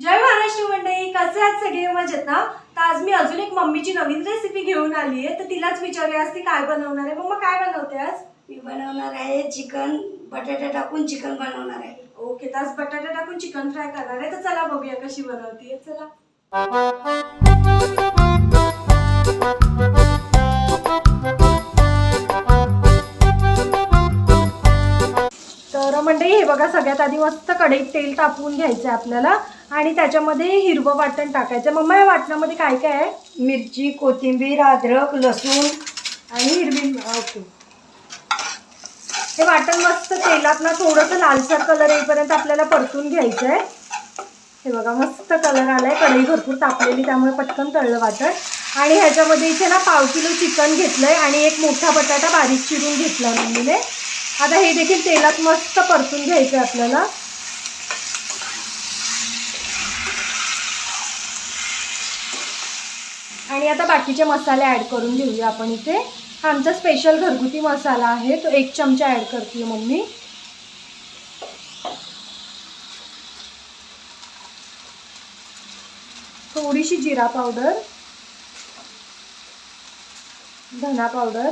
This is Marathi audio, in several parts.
जय महाराष्ट्र मंडळी कसे आहात सगळे? मजेत ना? तर आज मी अजून एक मम्मीची नवीन रेसिपी घेऊन आली आहे. तर तिलाच विचारूया आज ती काय बनवणार आहे. मम्मा काय बनवते आज? मी बनवणार आहे चिकन बटाटा टाकून चिकन बनवणार आहे. ओके तर आज बटाटा टाकून चिकन फ्राय करणार आहे. तर चला बघूया कशी बनवतीये चला. तर मंडळी हे बघा सगळ्यात आधी मस्त कढईत तेल तापवून घ्यायचं आहे आपल्याला. आणि त्याच्यामध्ये हिरवं वाटण टाकायचं. मम्मा या वाटणामध्ये काय काय आहे? मिरची कोथिंबीर अद्रक लसूण आणि हिरवी ओके हे वाटण मस्त तेलात ना थोडंसं लालसर कलर येईपर्यंत आपल्याला परतून घ्यायचं आहे. हे बघा मस्त कलर आलाय. कढई भरपूर तापलेली त्यामुळे पटकन तळलं वाटण. आणि ह्याच्यामध्ये इथे ना पाव किलो चिकन घेतलंय आणि एक मोठा बटाटा बारीक चिरून घेतला मम्मीने. आता हे देखील तेलात मस्त परतून घ्यायचं आहे आपल्याला. आणि आता बाकीचे मसाले ॲड करून घेऊया आपण इथे. हा आमचा स्पेशल घरगुती मसाला आहे तो एक चमचा ॲड करते मम्मी. थोडीशी जिरा पावडर धना पावडर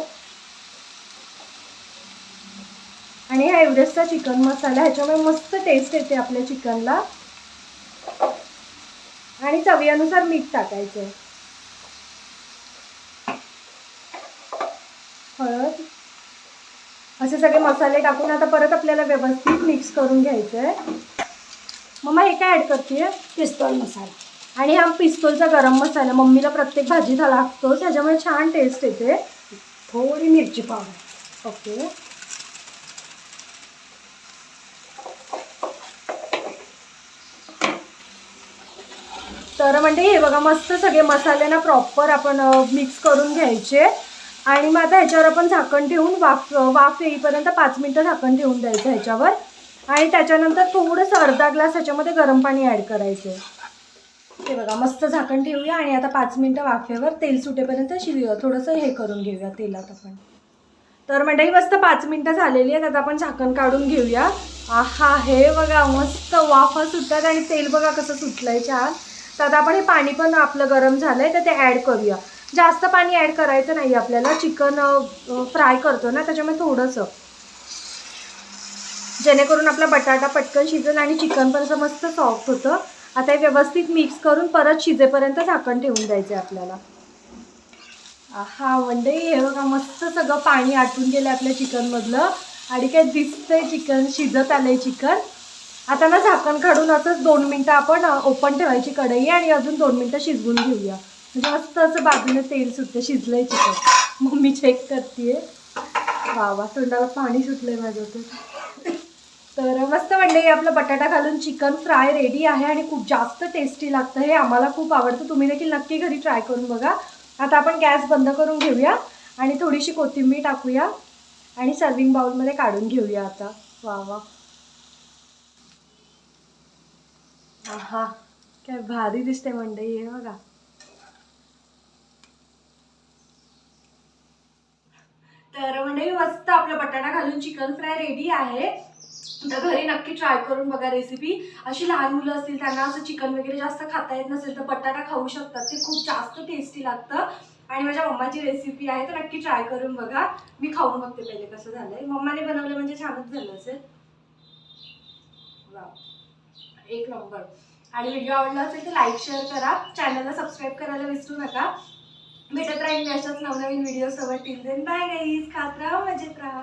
आणि हा एव्हरेस्टचा चिकन मसाला ह्याच्यामुळे मस्त टेस्ट येते आपल्या चिकनला. आणि चवीनुसार मीठ टाकायचं. हळद. असे सगळे मसाले टाकून आता परत आपल्याला व्यवस्थित मिक्स करून घ्यायचं आहे मम्मा हे काय ॲड करते पिस्तॉल मसाला. आणि हा पिस्तूलचा गरम मसाला. मम्मीला प्रत्येक भाजीत हा लागतोच ह्याच्यामुळे छान टेस्ट येते. थोडी मिरची पावडर. ओके. तर म्हणजे हे बघा मस्त सगळे मसाले ना प्रॉपर आपण मिक्स करून घ्यायचे. आणि मग आता ह्याच्यावर आपण झाकण ठेवून वाफ वाफ येईपर्यंत पाच मिनटं झाकण ठेवून द्यायचं ह्याच्यावर. आणि त्याच्यानंतर थोडंसं अर्धा ग्लास ह्याच्यामध्ये गरम पाणी ॲड करायचं. हे बघा मस्त झाकण ठेवूया आणि आता पाच मिनटं वाफेवर तेल सुटेपर्यंत शिव थोडंसं हे करून घेऊया तेलात आपण. तर मंडळी मस्त पाच मिनटं झालेली आहेत. आता आपण झाकण काढून घेऊया. आहा हे बघा मस्त वाफा सुटतात आणि तेल बघा कसं सुटलं आहे छान. तर आता आपण हे पाणी पण आपलं गरम झालं आहे तर ते ॲड करूया. जास्त पाणी ॲड करायचं नाही आपल्याला. चिकन फ्राय करतो ना त्याच्यामुळे थोडंसं. जेणेकरून आपला बटाटा पटकन शिजेल आणि चिकन पण असं मस्त सॉफ्ट होतं. आता हे व्यवस्थित मिक्स करून परत शिजेपर्यंत झाकण ठेवून द्यायचं आहे आपल्याला. हा म्हणजे हे बघा मस्त सगळं पाणी आटून गेलं आपल्या चिकनमधलं आणि काय दिसतंय चिकन शिजत आलंय चिकन आता ना झाकण काढून असंच दोन मिनटं आपण ओपन ठेवायची कढई आणि अजून दोन मिनटं शिजवून घेऊया. म्हणजे मस्त असं बाजूने तेल सुटतं शिजलंय चिकन मम्मी चेक करते वा वा तोंडाला पाणी सुटलंय माझं तर तर मस्त म्हणजे मंडळी आपलं बटाटा घालून चिकन फ्राय रेडी आहे आणि खूप जास्त टेस्टी लागतं. हे आम्हाला खूप आवडतं. तुम्ही देखील नक्की घरी ट्राय करून बघा. आता आपण गॅस बंद करून घेऊया आणि थोडीशी कोथिंबीर टाकूया आणि सर्विंग बाउलमध्ये काढून घेऊया आता. वा वा. हा काय भारी दिसते मंडई हे बघा. तर मस्त आपलं बटाटा घालून चिकन फ्राय रेडी आहे. तर घरी नक्की ट्राय करून बघा रेसिपी अशी लहान मुलं असतील त्यांना असं चिकन वगैरे जास्त खाता येत नसेल तर बटाटा खाऊ शकतात. ते खूप जास्त टेस्टी लागतं. आणि माझ्या मम्माची रेसिपी आहे तर नक्की ट्राय करून बघा. मी खाऊन बघते पहिले कसं झालंय. मम्माने बनवलं म्हणजे छानच झालं असेल. वा एक नंबर. आणि व्हिडिओ आवडला असेल तर लाईक शेअर करा. चॅनलला सबस्क्राईब करायला विसरू नका. भेटत राहील मी अशाच नवनवीन व्हिडिओ सोबत. टिल देन बाय गाईज खात राहा मजेत राहा.